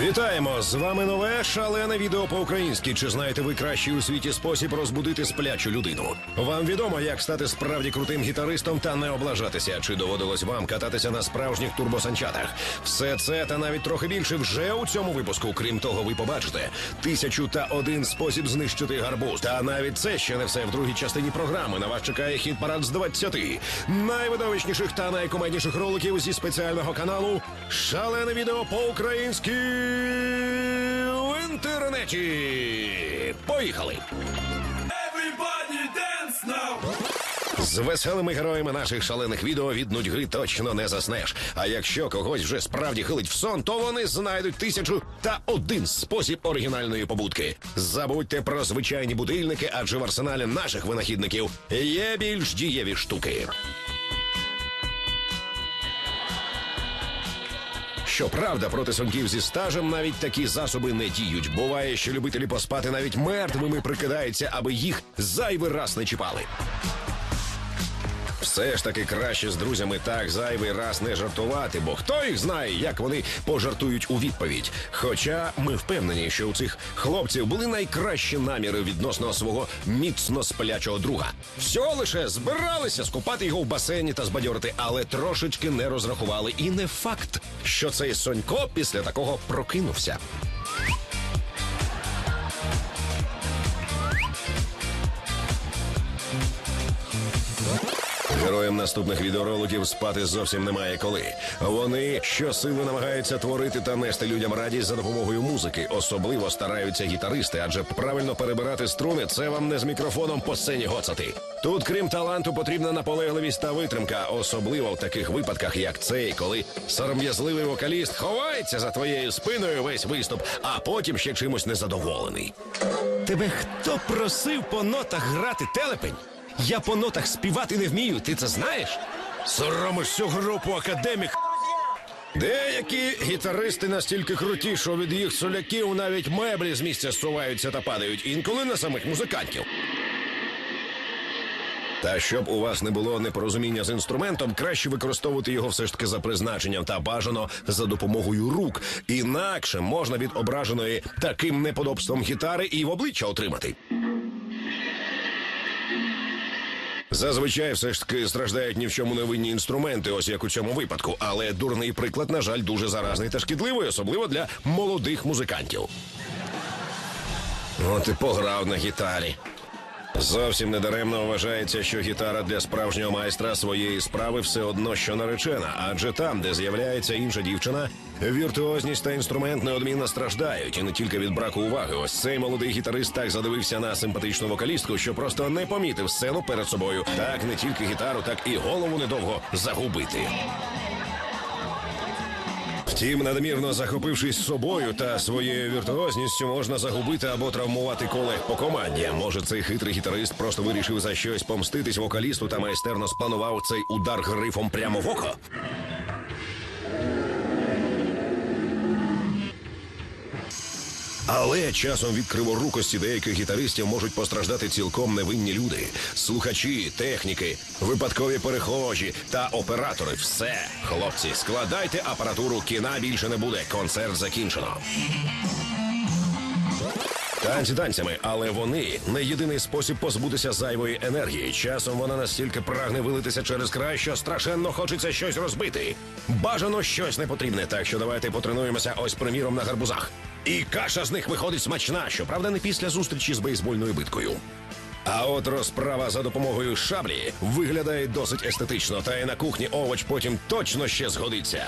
Вітаємо! З вами нове шалене відео по-українськи. Чи знаєте ви кращий у світі спосіб розбудити сплячу людину? Вам відомо, як стати справді крутим гітаристом та не облажатися? Чи доводилось вам кататися на справжніх турбосанчатах? Все це та навіть трохи більше вже у цьому випуску. Крім того, ви побачите тисячу та один спосіб знищити гарбуз. Та навіть це ще не все в другій частині програми. На вас чекає хіт парад з 20 найвидовищніших та найкомедніших роликів зі спеціального каналу Шалене відео по-українськи в інтернеті. Поїхали! З веселими героями наших шалених відео від нудьги точно не заснеш. А якщо когось вже справді хилить в сон, то вони знайдуть тисячу та один спосіб оригінальної побудки. Забудьте про звичайні будильники, адже в арсеналі наших винахідників є більш дієві штуки. Щоправда, проти сумків зі стажем навіть такі засоби не діють. Буває, що любителі поспати навіть мертвими прикидаються, аби їх зайвий раз не чіпали. Все ж таки краще з друзями так зайвий раз не жартувати, бо хто їх знає, як вони пожартують у відповідь. Хоча ми впевнені, що у цих хлопців були найкращі наміри відносно свого міцно сплячого друга. Всього лише збиралися скупати його в басейні та збадьорити, але трошечки не розрахували. І не факт, що цей Сонько після такого прокинувся. Героям наступних відеороликів спати зовсім немає коли. Вони щосили намагаються творити та нести людям радість за допомогою музики. Особливо стараються гітаристи, адже правильно перебирати струни це вам не з мікрофоном по сцені гоцати. Тут, крім таланту, потрібна наполегливість та витримка, особливо в таких випадках, як цей, коли сором'язливий вокаліст ховається за твоєю спиною весь виступ, а потім ще чимось незадоволений. Тебе хто просив по нотах грати телепень? Я по нотах співати не вмію, ти це знаєш? Соромиш всю групу академік. Деякі гітаристи настільки круті, що від їх соляків навіть меблі з місця суваються та падають, інколи на самих музикантів. Та щоб у вас не було непорозуміння з інструментом, краще використовувати його все ж таки за призначенням та бажано за допомогою рук. Інакше можна від ображеної таким неподобством гітари і в обличчя отримати. Зазвичай все ж таки страждають ні в чому не винні інструменти, ось як у цьому випадку. Але дурний приклад, на жаль, дуже заразний та шкідливий, особливо для молодих музикантів. От і пограв на гітарі. Зовсім недаремно вважається, що гітара для справжнього майстра своєї справи все одно, що наречена, адже там, де з'являється інша дівчина, віртуозність та інструмент неодмінно страждають, і не тільки від браку уваги. Ось цей молодий гітарист так задивився на симпатичну вокалістку, що просто не помітив сцену перед собою. Так не тільки гітару, так і голову недовго загубити. Втім, надмірно захопившись собою та своєю віртуозністю, можна загубити або травмувати колег по команді. Може, цей хитрий гітарист просто вирішив за щось помститись вокалісту та майстерно спланував цей удар грифом прямо в око. Але часом від криворукості деяких гітаристів можуть постраждати цілком невинні люди, слухачі, техніки, випадкові перехожі та оператори. Все, хлопці, складайте апаратуру, кіна більше не буде. Концерт закінчено. Танці танцями, але вони не єдиний спосіб позбутися зайвої енергії. Часом вона настільки прагне вилитися через край, що страшенно хочеться щось розбити. Бажано щось непотрібне, так що давайте потренуємося ось приміром на гарбузах. І каша з них виходить смачна, щоправда, не після зустрічі з бейсбольною биткою. А от розправа за допомогою шаблі виглядає досить естетично, та і на кухні овоч потім точно ще згодиться.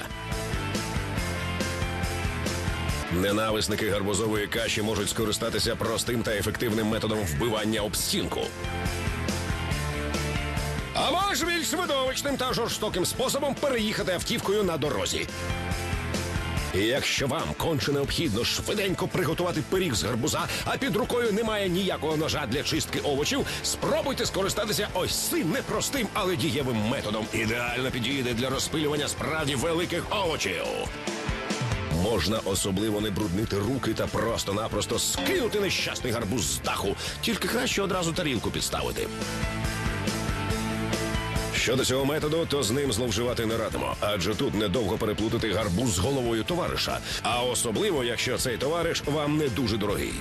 Ненависники гарбузової каші можуть скористатися простим та ефективним методом вбивання об стінку. Або ж більш видовищним та жорстоким способом переїхати автівкою на дорозі. І якщо вам конче необхідно швиденько приготувати пиріг з гарбуза, а під рукою немає ніякого ножа для чистки овочів, спробуйте скористатися ось цим непростим, але дієвим методом. Ідеально підійде для розпилювання справді великих овочів. Можна особливо не бруднити руки та просто-напросто скинути нещасний гарбуз з даху, тільки краще одразу тарілку підставити. Щодо цього методу, то з ним зловживати не радимо, адже тут недовго переплутати гарбуз з головою товариша, а особливо, якщо цей товариш вам не дуже дорогий.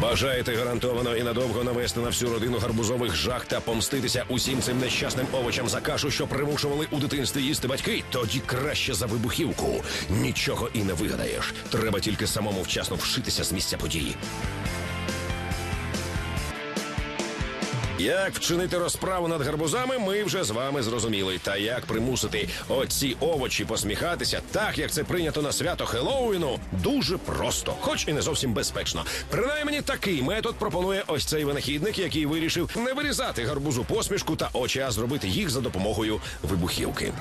Бажаєте гарантовано і надовго навести на всю родину гарбузових жах та помститися усім цим нещасним овочам за кашу, що примушували у дитинстві їсти батьки? Тоді краще за вибухівку. Нічого і не вигадаєш. Треба тільки самому вчасно вшитися з місця події. Як вчинити розправу над гарбузами, ми вже з вами зрозуміли. Та як примусити оці овочі посміхатися, так як це прийнято на свято Хеллоуіну, дуже просто, хоч і не зовсім безпечно. Принаймні такий метод пропонує ось цей винахідник, який вирішив не вирізати гарбузу посмішку та очі, а зробити їх за допомогою вибухівки.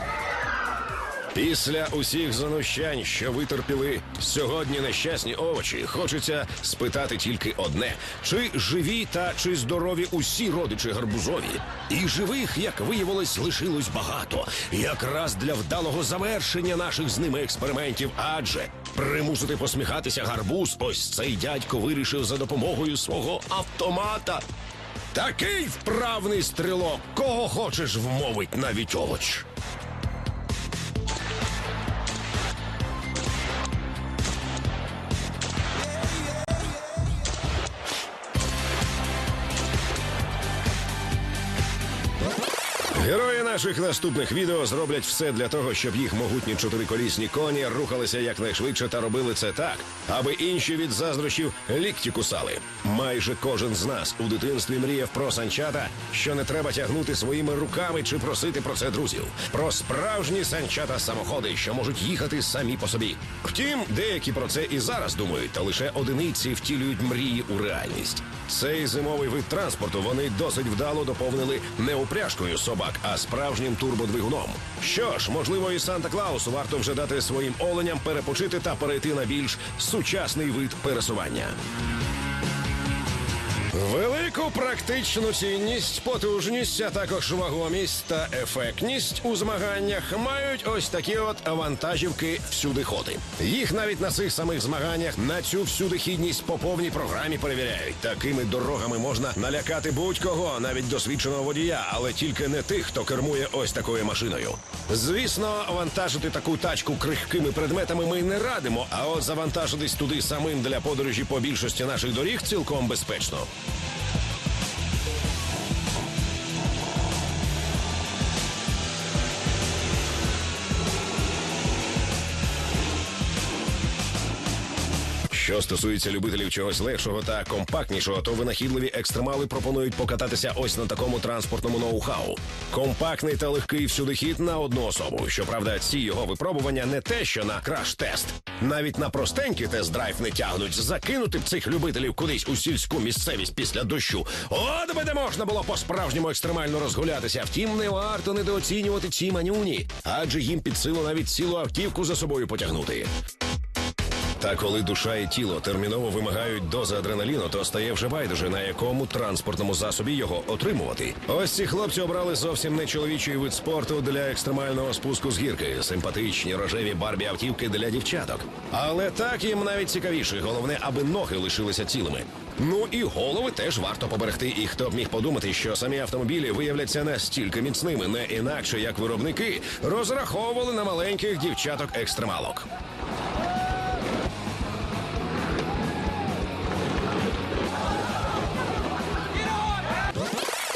Після усіх занущань, що витерпіли сьогодні нещасні овочі, хочеться спитати тільки одне: чи живі та чи здорові усі родичі гарбузові? І живих, як виявилось, лишилось багато. Якраз для вдалого завершення наших з ними експериментів. Адже примусити посміхатися гарбуз, ось цей дядько вирішив за допомогою свого автомата. Такий вправний стрілок, кого хочеш вмовить навіть овоч. Наших наступних відео зроблять все для того, щоб їх могутні чотириколісні коні рухалися якнайшвидше та робили це так, аби інші від заздрощів лікті кусали. Майже кожен з нас у дитинстві мріяв про санчата, що не треба тягнути своїми руками чи просити про це друзів. Про справжні санчата самоходи, що можуть їхати самі по собі. Втім, деякі про це і зараз думають, та лише одиниці втілюють мрії у реальність. Цей зимовий вид транспорту вони досить вдало доповнили не упряжкою собак, а справжнім турбодвигуном. Що ж, можливо, і Санта Клаусу варто вже дати своїм оленям перепочити та перейти на більш сучасний вид пересування. Велику практичну цінність, потужність, а також вагомість та ефектність у змаганнях мають ось такі от вантажівки всюдиходи. Їх навіть на цих самих змаганнях на цю всюдихідність по повній програмі перевіряють. Такими дорогами можна налякати будь-кого, навіть досвідченого водія, але тільки не тих, хто кермує ось такою машиною. Звісно, вантажити таку тачку крихкими предметами ми не радимо, а от завантажитись туди самим для подорожі по більшості наших доріг цілком безпечно. Що стосується любителів чогось легшого та компактнішого, то винахідливі екстремали пропонують покататися ось на такому транспортному ноу-хау. Компактний та легкий всюдихід на одну особу. Щоправда, ці його випробування не те, що на краш-тест. Навіть на простенький тест-драйв не тягнуть. Закинути б цих любителів кудись у сільську місцевість після дощу. От би де можна було по-справжньому екстремально розгулятися. Втім, не варто недооцінювати ці манюні, адже їм під силу навіть цілу автівку за собою потягнути. Та коли душа і тіло терміново вимагають дози адреналіну, то стає вже байдуже, на якому транспортному засобі його отримувати. Ось ці хлопці обрали зовсім не чоловічий вид спорту для екстремального спуску з гірки, симпатичні рожеві барбі автівки для дівчаток. Але так їм навіть цікавіше. Головне, аби ноги лишилися цілими. Ну і голови теж варто поберегти. І хто б міг подумати, що самі автомобілі виявляться настільки міцними, не інакше як виробники розраховували на маленьких дівчаток екстремалок.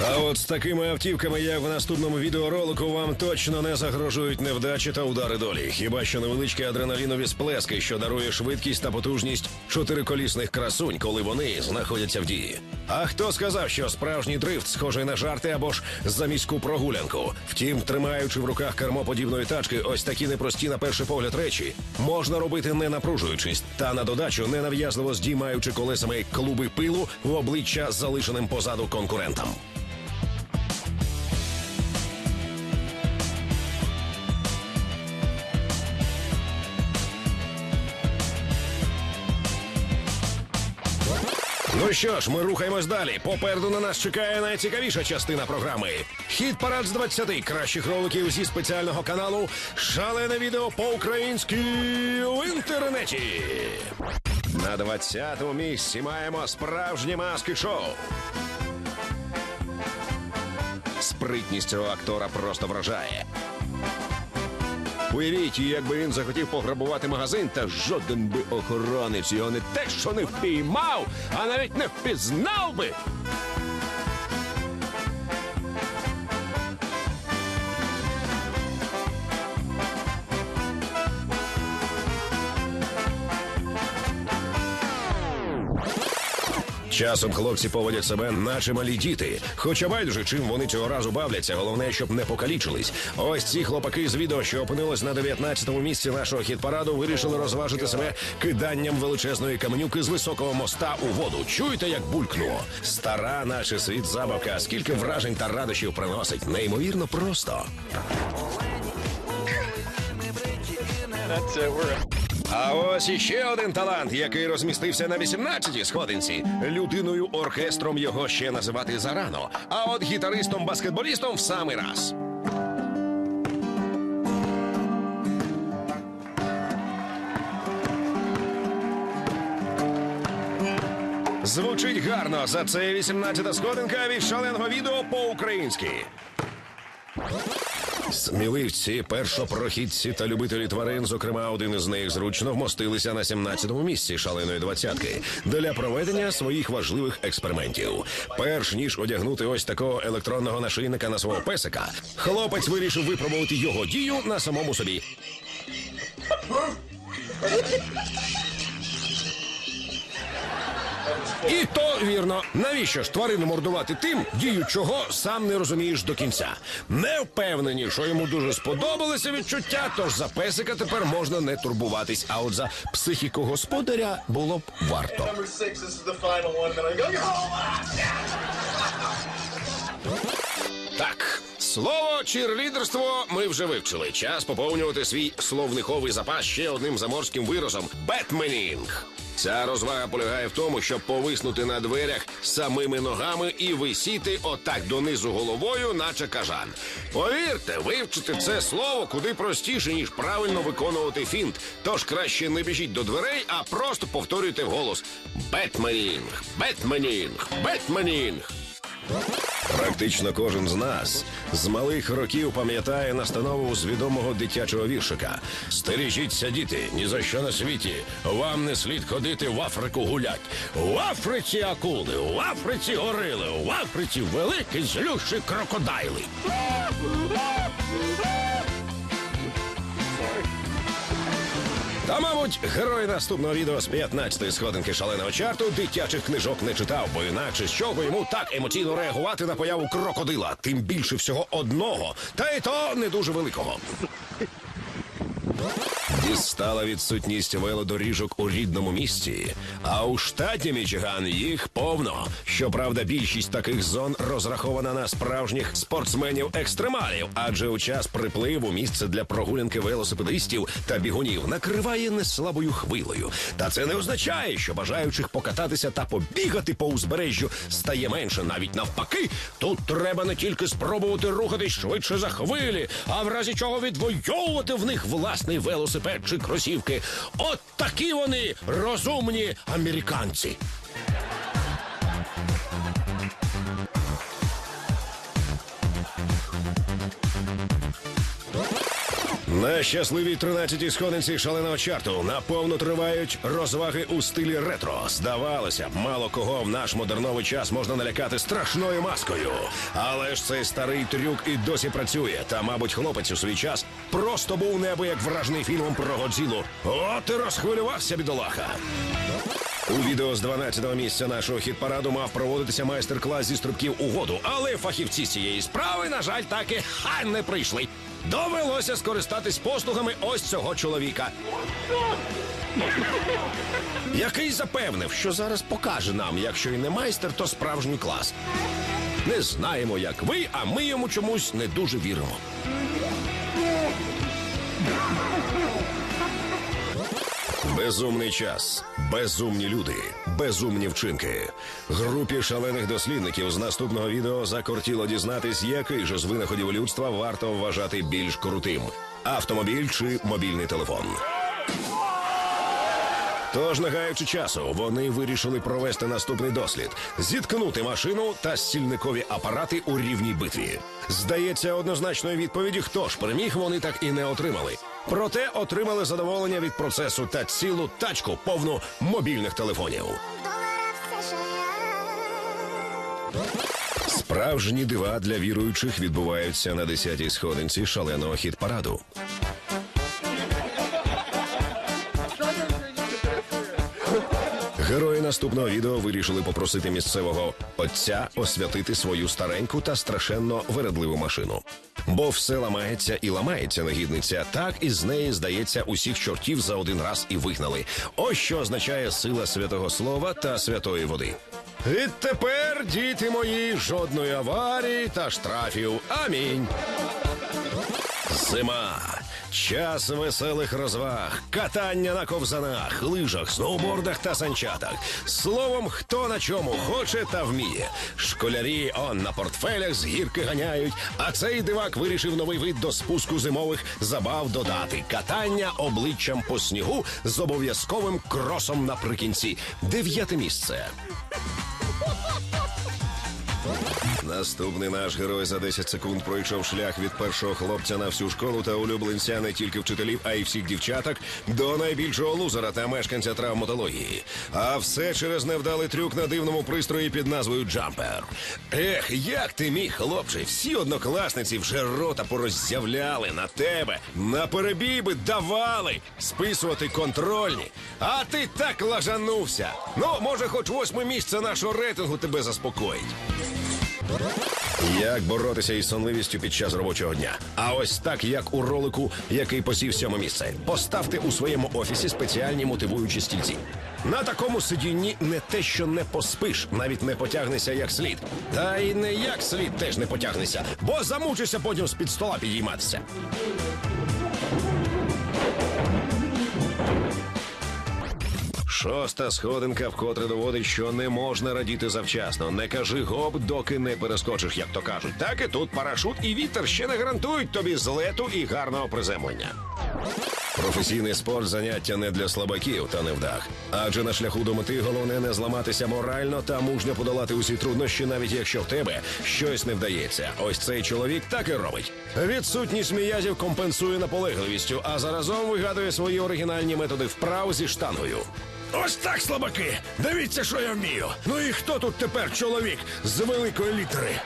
А от з такими автівками, як в наступному відеоролику, вам точно не загрожують невдачі та удари долі. Хіба що невеличкі адреналінові сплески, що дарує швидкість та потужність чотириколісних красунь, коли вони знаходяться в дії. А хто сказав, що справжній дрифт схожий на жарти або ж за міську прогулянку? Втім, тримаючи в руках кермо подібної тачки, ось такі непрості на перший погляд речі, можна робити не напружуючись, та на додачу ненав'язливо здіймаючи колесами клуби пилу в обличчя залишеним позаду конкурентам. що ж, ми рухаємось далі. Попереду на нас чекає найцікавіша частина програми. Хід парад з 20 кращих роликів зі спеціального каналу Шалене відео по-українськи в інтернеті. На 20-му місці маємо справжнє маски шоу. Спритність цього актора просто вражає. Уявіть, якби він захотів пограбувати магазин, та жоден би охоронець його не те, що не впіймав, а навіть не впізнав би. Часом хлопці поводять себе, наче малі діти. Хоча байдуже, чим вони цього разу бавляться, головне, щоб не покалічились. Ось ці хлопаки з відео, що опинились на 19-му місці нашого хіт-параду, вирішили розважити себе киданням величезної каменюки з високого моста у воду. Чуєте, як булькнуло? Стара, наче світ забавка, скільки вражень та радощів приносить. Неймовірно просто. That's it. We're А ось іще один талант, який розмістився на 18-й сходинці. Людиною оркестром його ще називати зарано. А от гітаристом-баскетболістом в самий раз. Звучить гарно. За це 18-та сходинка від шаленого відео по-українськи. Сміливці, першопрохідці та любителі тварин, зокрема, один із них зручно вмостилися на 17-му місці шаленої двадцятки для проведення своїх важливих експериментів. Перш ніж одягнути ось такого електронного нашийника на свого песика, хлопець вирішив випробувати його дію на самому собі. І то вірно, навіщо ж тварину мордувати тим, дію чого сам не розумієш до кінця. Не впевнені, що йому дуже сподобалися відчуття, тож за песика тепер можна не турбуватись. А от за психіку господаря було б варто. Так, слово чірлідерство ми вже вивчили. Час поповнювати свій словниковий запас ще одним заморським виразом бетменінг. Ця розвага полягає в тому, щоб повиснути на дверях самими ногами і висіти отак донизу головою, наче кажан. Повірте, вивчити це слово куди простіше, ніж правильно виконувати фінт. Тож краще не біжіть до дверей, а просто повторюйте вголос: Бетменінг, Бетменінг, Бетменінг. Практично кожен з нас з малих років пам'ятає настанову з відомого дитячого віршика. Стережіться, діти, ні за що на світі. Вам не слід ходити в Африку гулять. В Африці акули, в Африці горили, в Африці великі злющі крокодайли. Та, мабуть, герой наступного відео з 15-ї сходинки шаленого чарту дитячих книжок не читав, бо інакше з чого йому так емоційно реагувати на появу крокодила, тим більше всього одного, та й то не дуже великого. Дістала відсутність велодоріжок у рідному місті, а у штаті Мічиган їх повно. Щоправда, більшість таких зон розрахована на справжніх спортсменів-екстремалів, адже у час припливу місце для прогулянки велосипедистів та бігунів накриває неслабою хвилею. Та це не означає, що бажаючих покататися та побігати по узбережжю стає менше. Навіть навпаки, тут треба не тільки спробувати рухатись швидше за хвилі, а в разі чого відвоювати в них власний велосипед чи кросівки. От такі вони розумні американці. На щасливій 13-й сходинці шаленого чарту наповно тривають розваги у стилі ретро. Здавалося б, мало кого в наш модерновий час можна налякати страшною маскою. Але ж цей старий трюк і досі працює. Та, мабуть, хлопець у свій час просто був неабияк вражений фільмом про Годзілу. От і розхвилювався бідолаха. У відео з 12-го місця нашого хіт-параду мав проводитися майстер-клас зі стрибків у воду, але фахівці цієї справи, на жаль, так і ха не прийшли. Довелося скористатись послугами ось цього чоловіка. Який запевнив, що зараз покаже нам, якщо і не майстер, то справжній клас. Не знаємо, як ви, а ми йому чомусь не дуже віримо. Безумний час, безумні люди, безумні вчинки. Групі шалених дослідників з наступного відео закортіло дізнатись, який же з винаходів людства варто вважати більш крутим: автомобіль чи мобільний телефон. Тож, не гаючи часу, вони вирішили провести наступний дослід: зіткнути машину та стільникові апарати у рівній битві. Здається, однозначної відповіді, хто ж переміг, вони так і не отримали. Проте отримали задоволення від процесу та цілу тачку повну мобільних телефонів. Справжні дива для віруючих відбуваються на 10-й сходинці шаленого хіт-параду. Герої наступного відео вирішили попросити місцевого отця освятити свою стареньку та страшенно вередливу машину. Бо все ламається і ламається негідниця, так і з неї здається усіх чортів за один раз і вигнали. Ось що означає сила святого слова та святої води. Відтепер, діти мої, жодної аварії та штрафів. Амінь. Зима. Час веселих розваг, катання на ковзанах, лижах, сноубордах та санчатах. Словом, хто на чому хоче та вміє. Школярі он на портфелях з гірки ганяють, а цей дивак вирішив новий вид до спуску зимових забав додати. Катання обличчям по снігу з обов'язковим кросом наприкінці. Дев'яте місце. Наступний наш герой за 10 секунд пройшов шлях від першого хлопця на всю школу та улюбленця не тільки вчителів, а й всіх дівчаток до найбільшого лузера та мешканця травматології. А все через невдалий трюк на дивному пристрої під назвою Джампер. Ех, як ти міг, хлопче, всі однокласниці вже рота пороззявляли на тебе, на перебій би давали списувати контрольні. А ти так лажанувся. Ну, може, хоч восьме місце нашого рейтингу тебе заспокоїть. Як боротися із сонливістю під час робочого дня? А ось так, як у ролику, який посів сьоме місце. Поставте у своєму офісі спеціальні мотивуючі стільці. На такому сидінні не те, що не поспиш, навіть не потягнешся як слід. Та й не як слід теж не потягнешся, бо замучишся потім з-під стола підійматися. Шоста сходинка вкотре доводить, що не можна радіти завчасно. Не кажи гоп, доки не перескочиш, як то кажуть. Так і тут парашут і вітер ще не гарантують тобі злету і гарного приземлення. Професійний спорт заняття не для слабаків та невдах. Адже на шляху до мети головне не зламатися морально та мужньо подолати усі труднощі, навіть якщо в тебе щось не вдається. Ось цей чоловік так і робить. Відсутність м'язів компенсує наполегливістю, а заразом вигадує свої оригінальні методи вправ зі штангою. Ось так, слабаки! Дивіться, що я вмію. Ну і хто тут тепер чоловік з великої літери?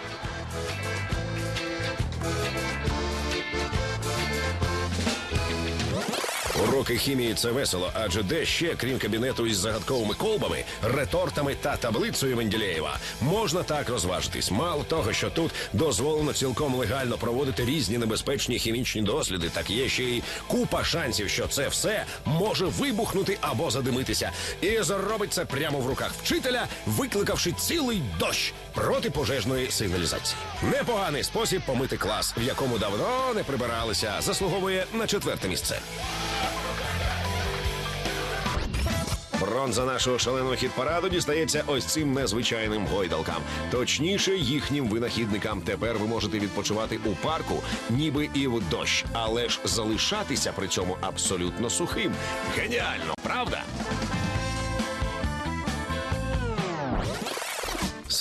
Уроки хімії це весело, адже де ще, крім кабінету із загадковими колбами, ретортами та таблицею Менделєєва, можна так розважитись. Мало того, що тут дозволено цілком легально проводити різні небезпечні хімічні досліди, так є ще й купа шансів, що це все може вибухнути або задимитися. І зробить це прямо в руках вчителя, викликавши цілий дощ протипожежної сигналізації. Непоганий спосіб помити клас, в якому давно не прибиралися, заслуговує на четверте місце. Бронза нашого шаленого хіт-параду дістається ось цим незвичайним гойдалкам. Точніше, їхнім винахідникам. Тепер ви можете відпочивати у парку, ніби і в дощ, але ж залишатися при цьому абсолютно сухим. Геніально, правда?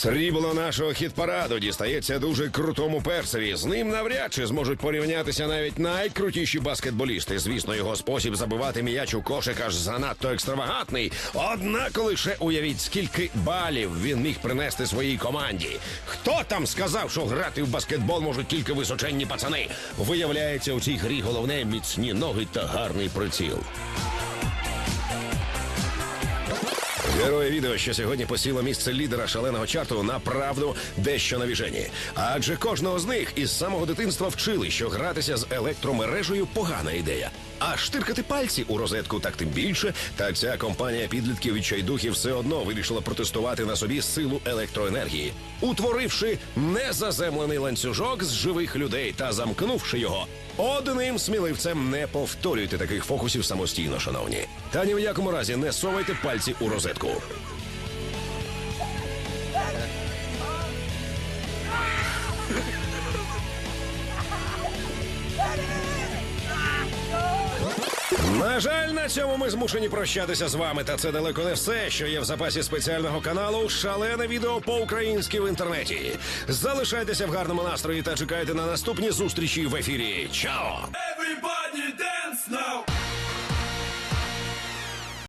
Срібло нашого хіт-параду дістається дуже крутому персові. З ним навряд чи зможуть порівнятися навіть найкрутіші баскетболісти. Звісно, його спосіб забивати м'яч у кошик аж занадто екстравагантний. Однак лише уявіть, скільки балів він міг принести своїй команді. Хто там сказав, що грати в баскетбол можуть тільки височенні пацани? Виявляється, у цій грі головне міцні ноги та гарний приціл. Герої відео, що сьогодні посіло місце лідера шаленого чарту, направду дещо навіжені. Адже кожного з них із самого дитинства вчили, що гратися з електромережею погана ідея. А штиркати пальці у розетку так тим більше. Та ця компанія підлітків відчайдухів все одно вирішила протестувати на собі силу електроенергії, утворивши незаземлений ланцюжок з живих людей та замкнувши його. Одним сміливцем не повторюйте таких фокусів самостійно, шановні. Та ні в якому разі не совайте пальці у розетку. Жаль, на цьому ми змушені прощатися з вами. Та це далеко не все, що є в запасі спеціального каналу Шалене відео по-українськи в інтернеті. Залишайтеся в гарному настрої та чекайте на наступні зустрічі в ефірі. Чао!